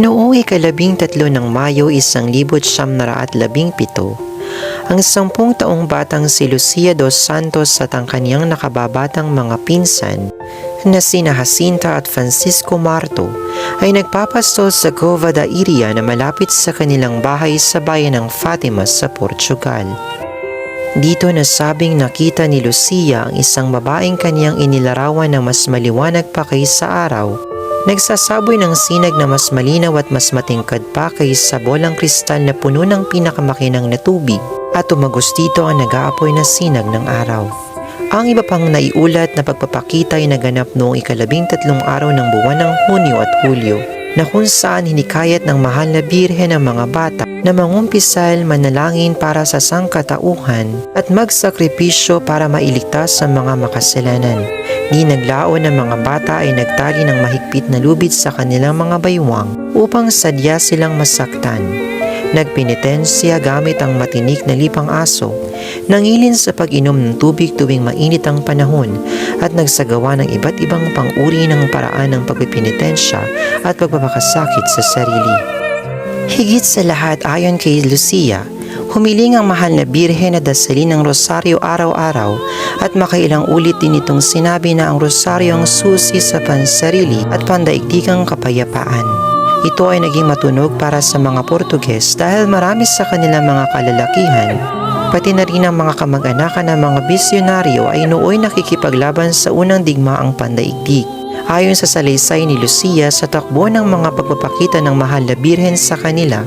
Noong ikalabing tatlo ng Mayo isang libot siyam naraat labing pito, ang sampung taong batang si Lucia dos Santos at ang kanyang nakababatang mga pinsan na sina Jacinta at Francisco Marto ay nagpapastol sa Cova da Iria na malapit sa kanilang bahay sa bayan ng Fatima sa Portugal. Dito nasabing nakita ni Lucia ang isang babaeng kanyang inilarawan na mas maliwanag pa kaysa araw. Nagsasaboy ng sinag na mas malinaw at mas matingkad pa kaysa bolang kristal na puno ng pinakamakinang na tubig at tumagos dito ang nag-aapoy na sinag ng araw. Ang iba pang naiulat na pagpapakita ay naganap noong ikalabing tatlong araw ng buwan ng Hunyo at Hulyo na kung saan hinikayat ng mahal na birhen ng mga bata na mangumpisal manalangin para sa sangkatauhan at magsakripisyo para mailigtas sa mga makasalanan. Di naglaon ng mga bata ay nagtali ng mahigpit na lubid sa kanilang mga baywang upang sadya silang masaktan. Nagpenitensya gamit ang matinik na lipang aso, nangilin sa pag-inom ng tubig tuwing mainit ang panahon at nagsagawa ng iba't ibang pang-uri ng paraan ng pagpipinitensya at pagpapakasakit sa sarili. Higit sa lahat ayon kay Lucia, humiling ang mahal na birhen na dasalin ng rosaryo araw-araw at makailang ulit din itong sinabi na ang rosaryo ang susi sa pansarili at pandaigdigang kapayapaan. Ito ay naging matunog para sa mga Portuges dahil marami sa kanilang mga kalalakihan, pati na rin ang mga kamag-anakan ng mga bisyonaryo ay nooy nakikipaglaban sa unang digmaang pandaigdig. Ayon sa salaysay ni Lucia sa takbo ng mga pagpapakita ng mahal na birhen sa kanila,